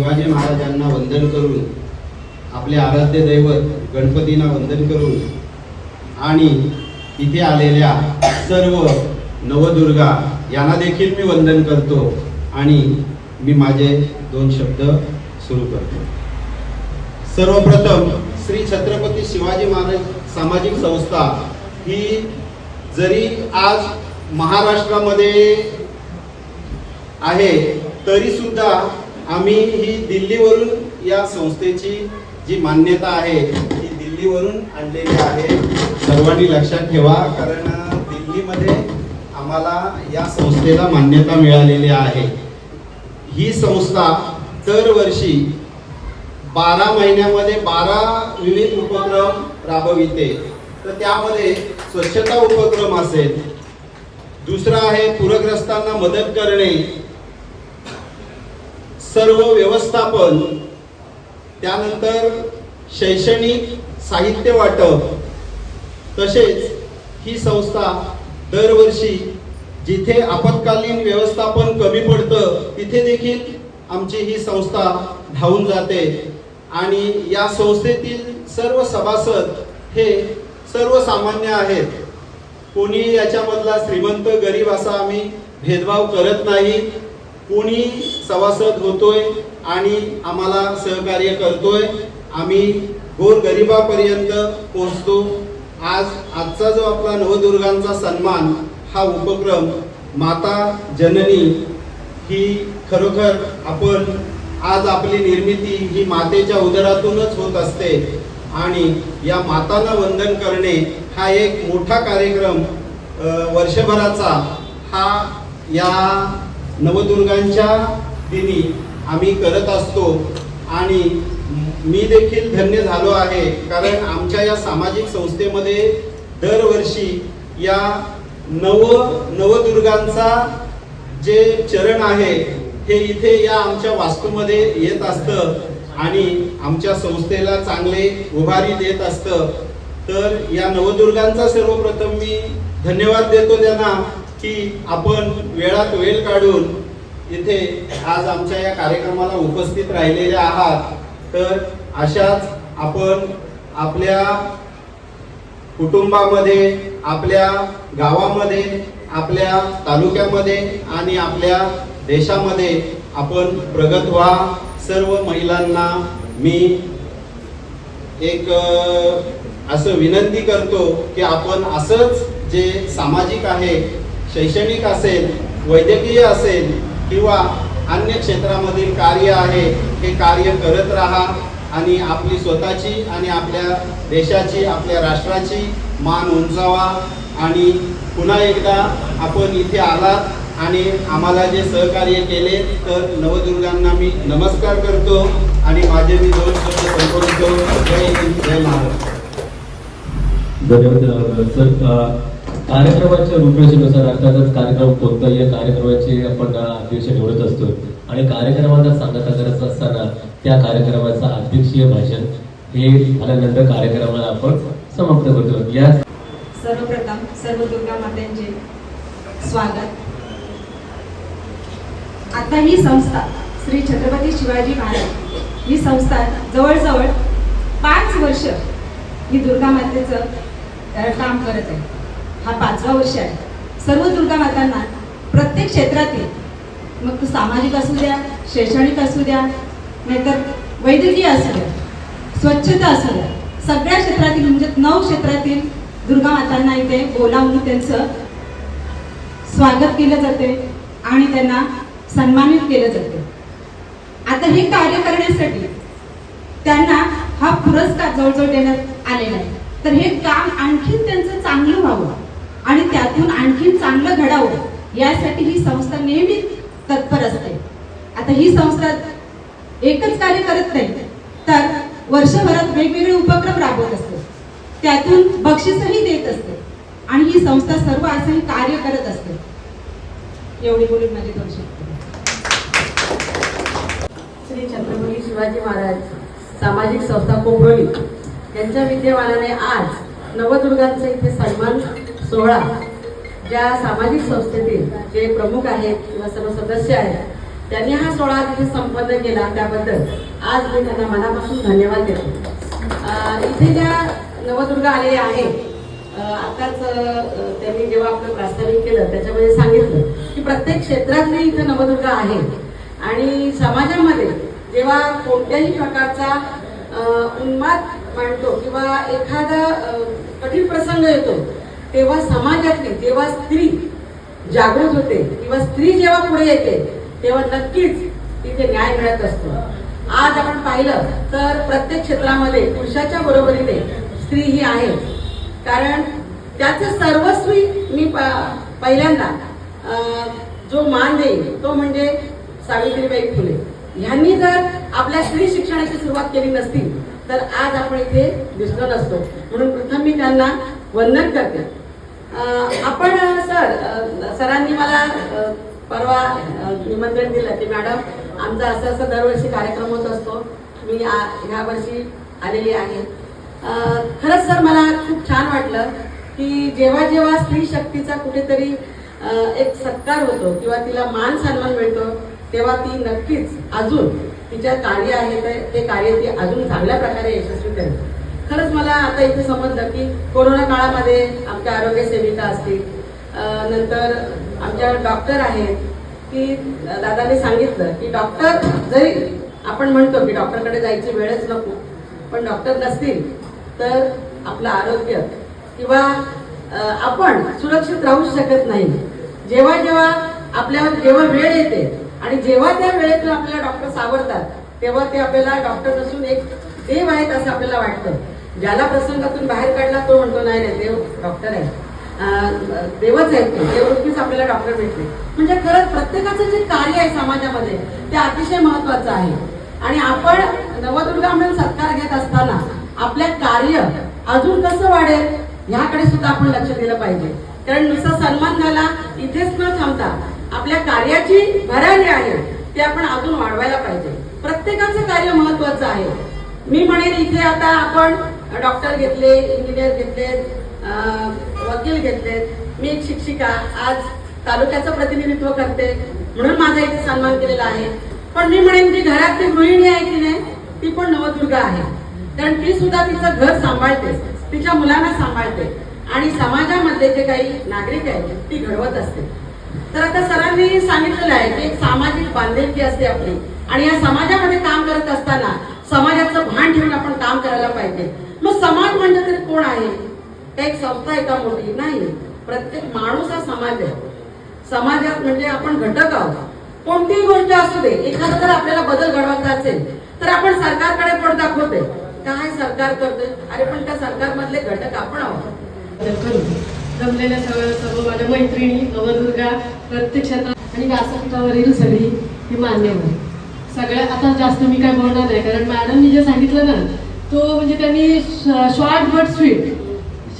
शिवाजी महाराजांना वंदन करून आपले आराध्य दैवत गणपतींना वंदन करून आणि इथे आलेल्या सर्व नवदुर्गा यांना देखील मी वंदन करतो आणि मी माझे दोन शब्द सुरू करतो. सर्वप्रथम श्री छत्रपती शिवाजी महाराज सामाजिक संस्था ही जरी आज महाराष्ट्रामध्ये आहे तरी सुद्धा आम्ही ही दिल्लीवरून या संस्थेची जी मान्यता आहे ती दिल्लीवरून आणलेली आहे. सर्वांनी लक्षात ठेवा कारण दिल्लीमध्ये आम्हाला या संस्थेला मान्यता मिळालेली आहे. ही संस्था दरवर्षी बारा महिन्यामध्ये बारा विविध उपक्रम राबविते. तर त्यामध्ये स्वच्छता उपक्रम असेल दुसरा आहे पूरग्रस्तांना मदत करणे सर्व व्यवस्थापन त्यानंतर शैक्षणिक साहित्य वाटप तसेच ही संस्था दरवर्षी जिथे आपत्कालीन व्यवस्थापन कमी पडतं तिथे देखील आमची ही संस्था धावून जाते. आणि या संस्थेतील सर्व सभासद हे सर्वसामान्य आहेत. कोणी याच्यामधला श्रीमंत गरीब असा आम्ही भेदभाव करत नाही. कोणी सभासद होतोय आणि आम्हाला सहकार्य करतोय आम्ही गोर गरिबापर्यंत पोहोचतो. आज आजचा जो आपला नवदुर्गांचा सन्मान हा उपक्रम माता जननी ही खरोखर आपण आज आपली निर्मिती ही मातेच्या उदरातूनच होत असते आणि या मातांना वंदन करणे हा एक मोठा कार्यक्रम वर्षभराचा हा या नवदुर्गांच्या दिनी आम्ही करत असतो आणि मी देखील धन्य झालो आहे. कारण आमच्या या सामाजिक संस्थेमध्ये दरवर्षी या नव नवदुर्गांचा जे चरण आहे हे इथे या आमच्या वास्तूमध्ये येत असतं आणि आमच्या संस्थेला चांगले उभारी देत असतं. तर या नवदुर्गांचा सर्वप्रथम मी धन्यवाद देतो त्यांना की आपण वेळात वेळ काढून इथे आज आमच्या या कार्यक्रमाला उपस्थित राहिलेले आहात. तर अशाच आपण आपल्या कुटुंबामध्ये आपल्या गावामध्ये आपल्या तालुक्यामध्ये आणि आपल्या देशामध्ये आपण प्रगत व्हा. सर्व महिलांना मी एक असं विनंती करतो की आपण असंच जे सामाजिक आहे शैक्षणिक असेल वैद्यकीय असेल किंवा अन्य क्षेत्रामधील कार्य आहे हे कार्य करत राहा आणि आपली स्वतःची आणि आपल्या देशाची आपल्या राष्ट्राची मान उंचावा आणि पुन्हा एकदा आपण इथे आलात आणि आम्हाला जे सहकार्य केले तर नवदुर्गांना मी नमस्कार करतो आणि माझे मी दोन शब्द संपवतो. जय हिंद जय महाराष्ट्र. धन्यवाद सर. कार्यक्रमाच्या रूपरेषेनुसार अर्थातच कार्यक्रम कोणताही या कार्यक्रमाचे आपण अध्यक्ष निवडत असतो. आणि कार्यक्रमाला सांगता करत असताना त्या कार्यक्रमाचं अध्यक्षीय भाषण हे झाल्यानंतर कार्यक्रमाला आपण समाप्त करतो. या सर्वप्रथम सर्व दुर्गा मातेंचे स्वागत. आता ही संस्था श्री छत्रपती शिवाजी महाराज ही संस्था जवळजवळ पाच वर्ष ही दुर्गा मातेचं काम करत आहे. हा पाचवा वर्ष आहे. सर्व दुर्गा मातांना प्रत्येक क्षेत्रातील मग तो सामाजिक असू द्या शैक्षणिक असू द्या नाहीतर वैद्यकीय असू द्या स्वच्छता असू द्या सगळ्या क्षेत्रातील म्हणजे नऊ क्षेत्रातील दुर्गा मातांना इथे बोलावून त्यांचं स्वागत केलं जाते आणि त्यांना सन्मानित केलं जाते. आता हे कार्य करण्यासाठी त्यांना हा पुरस्कार जवळजवळ देण्यात आलेला आहे. तर हे काम आणखीन त्यांचं चांगलं व्हावं. आणि त्यातून आणखीन चांगलं घडावं यासाठी ही संस्था नेहमी तत्पर असते. आता ही संस्था एकच कार्य करत नाही तर वर्षभरात वेगवेगळे उपक्रम राबवत असते. त्यातून बक्षीसही देत असते आणि ही संस्था सर्व असंही कार्य करत असते. एवढी बोलून माझी दोन श्री छत्रपती शिवाजी महाराज सामाजिक संस्था कोंबरोली यांच्या विद्यमानाने आज नवदुर्गांचा इथे सन्मान सोहळा ज्या सामाजिक संस्थेतील जे प्रमुख आहेत किंवा सर्व सदस्य आहेत त्यांनी हा सोहळा तिथे संपन्न केला. त्याबद्दल आज मी त्यांना मनापासून धन्यवाद देतो. इथे ज्या नवदुर्गा आलेल्या आहेत आताच त्यांनी जेव्हा आपलं प्रास्ताविक केलं त्याच्यामध्ये सांगितलं की प्रत्येक क्षेत्रातली इथं नवदुर्गा आहे आणि समाजामध्ये जेव्हा कोणत्याही प्रकारचा उन्माद मांडतो किंवा एखादा कठीण प्रसंग येतो तेव्हा समाजातली जेव्हा स्त्री जागृत होते किंवा स्त्री जेव्हा पुढे येते तेव्हा नक्कीच तिथे न्याय मिळत असतो. आज आपण पाहिलं तर प्रत्येक क्षेत्रामध्ये पुरुषाच्या बरोबरीने स्त्री ही आहे. कारण त्याचं सर्वस्वी मी प- पहिल्यांदा जो मान देईल तो म्हणजे सावित्रीबाई फुले. ह्यांनी जर आपल्या स्त्री शिक्षणाची सुरुवात केली नसती तर आज आपण इथे दिसलो नसतो. म्हणून प्रथम मी त्यांना वंदन करते. आपण सर सरांनी मला परवा निमंत्रण दिलं की मॅडम आमचा असं असं दरवर्षी कार्यक्रम होत असतो. मी आ- ह्या वर्षी आलेली आहे. खरंच सर मला खूप छान वाटलं की जेव्हा जेव्हा स्त्री शक्तीचा कुठेतरी एक सत्कार होतो किंवा तिला मान सन्मान मिळतो तेव्हा ती नक्कीच अजून तिच्या कार्य आहे ते- ते कार्य ती अजून चांगल्या प्रकारे यशस्वी करते खरंच मला आता इथे समजलं की कोरोना काळामध्ये आमच्या आरोग्य सेविका असतील नंतर आमच्या डॉक्टर आहेत की दादाने सांगितलं की डॉक्टर जरी आपण म्हणतो की डॉक्टरकडे जायची वेळच नको पण डॉक्टर नसतील तर आपलं आरोग्य किंवा आपण सुरक्षित राहू शकत नाही. जेव्हा जेव्हा आपल्यावर जेव्हा वेळ येते आणि जेव्हा त्या वेळेतून आपल्याला डॉक्टर सावरतात तेव्हा ते आपल्याला डॉक्टर नसून एक देव आहेत असं आपल्याला वाटतं. ज्याला प्रसंगातून बाहेर काढला तो म्हणतो नाही नाही देव डॉक्टर आहे. देवच आहेत ते. देवरूपीच आपल्याला डॉक्टर भेटले. म्हणजे खरंच प्रत्येकाचं जे कार्य आहे समाजामध्ये ते अतिशय महत्वाचं आहे. आणि आपण नवदुर्गा म्हणून सत्कार घेत असताना आपल्या कार्य अजून कसं वाढेल ह्याकडे सुद्धा आपण लक्ष दिलं पाहिजे. कारण नुसता सन्मान झाला इथेच न थांबता आपल्या कार्याची भरारी आहे ते आपण अजून वाढवायला पाहिजे. प्रत्येकाचं कार्य महत्वाचं आहे. मी म्हणेन इथे आता आपण डॉक्टर घेतले इंजिनियर घेतले वकील घेतलेत मी एक शिक्षिका आज तालुक्याचं प्रतिनिधित्व करते म्हणून माझा इथे सन्मान केलेला आहे. पण मी म्हणेन जी घरात ती गृहिणी आहे की नाही ती पण नवदुर्गा आहे. कारण ती सुद्धा तिचं घर सांभाळते तिच्या मुलांना सांभाळते. आणि समाजामध्ये जे काही नागरिक आहेत ती घडवत असते. तर आता सरांनी सांगितलेलं आहे की एक सामाजिक बांधिलकी असते आपली. आणि या समाजामध्ये काम करत असते समाजाचं भान ठेवून आपण काम करायला पाहिजे मग समाज म्हणजे तरी कोण आहे एक संस्था आहे का मोठी नाही. प्रत्येक माणूस हा समाज आहे. समाजात म्हणजे आपण घटक आहोत. कोणतीही गोष्ट असू दे एखादा जर आपल्याला बदल घडवायचा असेल तर आपण सरकारकडे पण दाखवते काय सरकार करतोय? अरे पण त्या सरकारमधले घटक आपण आहोत. जमलेल्या सगळ्या सर्व माझ्या मैत्रिणी नवदुर्गा प्रत्येक क्षेत्रात आणि व्यासपीठावरील सगळी ही मान्यवर सगळ्या आता जास्त मी काय बोलणार नाही कारण मॅडमनी जे सांगितलं ना तो म्हणजे त्यांनी शॉर्ट बट स्वीट.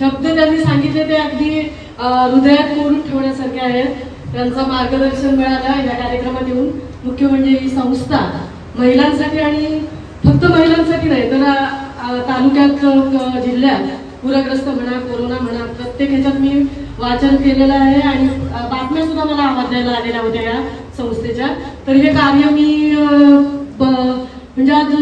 शब्द त्यांनी सांगितले ते अगदी हृदयात कोरून ठेवण्यासारखे आहेत. त्यांचं मार्गदर्शन मिळालं या कार्यक्रमात येऊन. मुख्य म्हणजे ही संस्था महिलांसाठी आणि फक्त महिलांसाठी नाही तर तालुक्यात जिल्ह्यात पूरग्रस्त म्हणा कोरोना म्हणा प्रत्येक ह्याच्यात मी वाचन केलेलं आहे आणि बातम्या सुद्धा मला आवाज द्यायला आलेल्या होत्या या संस्थेच्या. तर हे कार्य मी ब- म्हणजे आज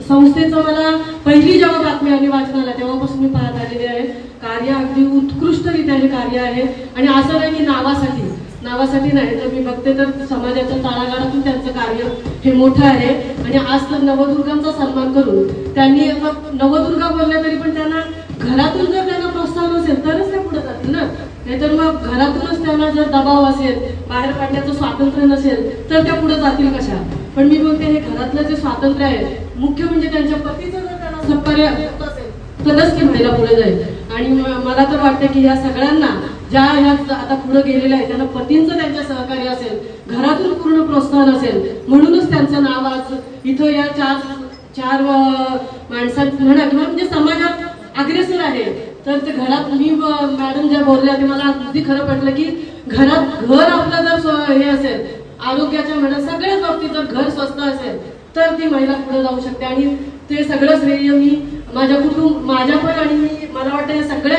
संस्थेचं मला पहिली जेव्हा बातमी आली वाचनाला तेव्हापासून मी पाहत आलेली आहे. कार्य अगदी उत्कृष्टरित्या हे कार्य आहे. आणि असं नाही की नावासाठी नावासाठी नाही. तर मी बघते तर समाजाच्या तळागाळातून त्यांचं कार्य हे मोठं आहे. आणि आज तर नवदुर्गांचा सन्मान करून त्यांनी आता नवदुर्गा बोलल्या तरी पण त्यांना घरातून जर त्यांना प्रोत्साहन असेल तरच ते पुढे जातील ना? नाहीतर मग घरातूनच त्यांना जर दबाव असेल बाहेर पडण्याचं स्वातंत्र्य नसेल तर त्या पुढे जातील कशा? पण मी बोलते हे घरातलं जे स्वातंत्र्य आहे मुख्य म्हणजे त्यांच्या पतीचं जर त्यांना सहकार्य होत असेल तरच ती महिला पुढे जाईल. आणि मला तर वाटतं की ह्या सगळ्यांना ज्या ह्या आता पुढे गेलेल्या आहेत त्यांना पतींचं त्यांच्या सहकार्य असेल घरातून पूर्ण प्रोत्साहन असेल म्हणूनच त्यांचं नाव आज इथं या चार चार माणसात माणसां म्हणा किंवा म्हणजे समाजात अग्रेसर आहे. तर ते घरात मी मॅडम ज्या बोलल्या ते मला अगदी खरं पटलं की घरात घर आपलं जर हे असेल आरोग्याच्या म्हणा सगळ्याच बाबतीत जर घर स्वस्त असेल तर ती महिला पुढे जाऊ शकते. आणि ते सगळं श्रेय मी माझ्या कुटुंब माझ्या पण आणि मी मला वाटतं या सगळ्या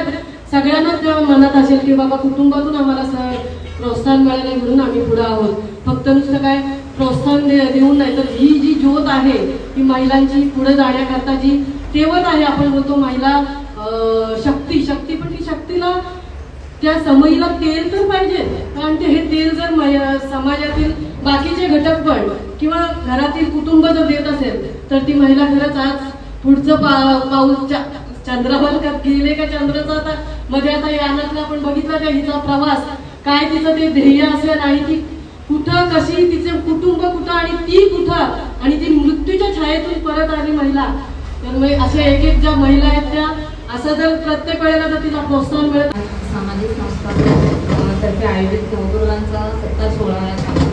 सगळ्यांनाच मनात असेल की बाबा कुटुंबातून आम्हाला स- प्रोत्साहन मिळालं म्हणून आम्ही पुढे आहोत. फक्त नुसतं काय प्रोत्साहन दे- देऊन नाही तर ही जी ज्योत आहे ही महिलांची पुढे जाण्याकरता जी तेवत आहे आपण बोलतो महिला शक्ती शक्ती पण ती शक्तीला त्या समईला तेल तर पाहिजे. कारण ते हे तेल जर मै- समाजातील बाकीचे घटक पण किंवा घरातील कुटुंब जर देत असेल तर ती महिला खरंच आज पुढचं पा चंद्रावर गेले का चंद्राचा आता? मध्ये आता यानातला आपण बघितलं का हिचा प्रवास? काय तिचं ते ध्येय असेल आणि ती कुठं कशी तिचे कुटुंब कुठं आणि ती कुठं? आणि ती मृत्यूच्या छायेतून परत आली महिला. तर मग अशा एक एक ज्या महिला आहेत त्या असं जर प्रत्येक वेळेला जर तिला प्रोत्साहन मिळत सामाजिक संस्था तर्फे आयोजित नवदुर्गांचा सत्कार सोहळा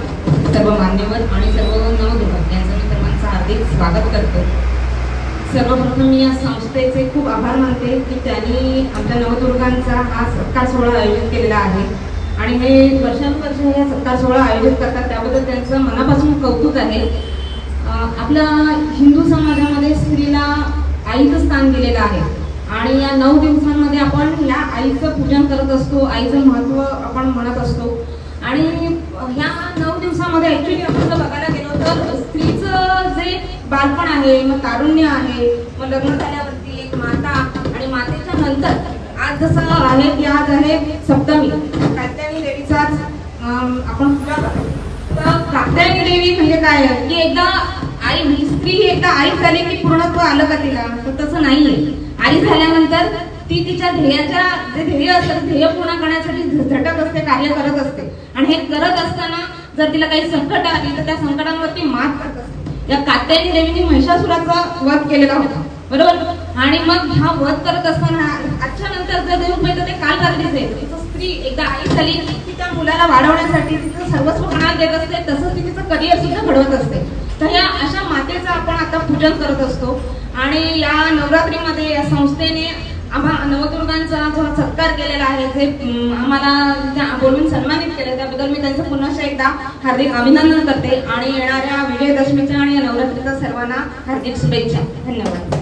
सर्व मान्यवर आणि सर्व नवदुर्गा यांचं मी सर्वांचं हार्दिक स्वागत करतो. सर्वप्रथम मी या संस्थेचे खूप आभार मानते की त्यांनी आमच्या नवदुर्गांचा हा सत्कार सोहळा आयोजित केलेला आहे. आणि हे वर्षानुवर्ष हे सत्कार सोहळा आयोजित करतात त्याबद्दल त्यांचं मनापासून कौतुक आहे. आपल्या हिंदू समाजामध्ये स्त्रीला आईचं स्थान दिलेलं आहे. आणि या नऊ दिवसांमध्ये आपण या आईचं पूजन करत असतो आईचं महत्त्व आपण म्हणत असतो. आणि दिवसामध्ये ऍक्च्युली आपण जर बघायला गेलो तर स्त्रीचं जे बालपण आहे मग तारुण्य आहे मग लग्न झाल्यावरती एक माता आणि मातेच्या नंतर आज जसं आहे की आज आहे सप्तमी. कात्यायनी देवीचा आपण पूजा करतो तर कात्यायनी देवी म्हणजे काय? की एकदा आई ही स्त्री ही एकदा आई झाली की पूर्णत्व आलं का तिला? तर तसं नाहीये. आई झाल्यानंतर ती तिच्या ध्येयाच्या जे ध्येय असतं ते ध्येय पूर्ण करण्यासाठी झ- असते कार्य करत असते. आणि हे करत असताना जर तिला काही संकट आली तर त्या संकटांवरती मात करत असते या कात्यायनी देवीने महिषासुराचा वध केलेला होता. बरोबर? आणि मग हा वध करत असताना आजच्या नंतर जर देऊ पाहिजे ते काल रात्रीचे तिचं स्त्री एकदा आई झाली की त्या मुलाला वाढवण्यासाठी तिचं सर्वस्व पणाला देत असते. तसंच ती तिचं करिअर सुद्धा घडवत असते. तर या अशा मातेचं आपण आता पूजन करत असतो. आणि या नवरात्रीमध्ये या संस्थेने आम्हा नवदुर्गांचा जो सत्कार केलेला आहे. जे आम्हाला बोलून सन्मानित केले. त्याबद्दल मी त्यांचं पुन्हा एकदा हार्दिक अभिनंदन करते. आणि येणाऱ्या विजयदशमीच्या आणि नवरात्रीचा नवरात्रीच्या सर्वांना हार्दिक शुभेच्छा. धन्यवाद.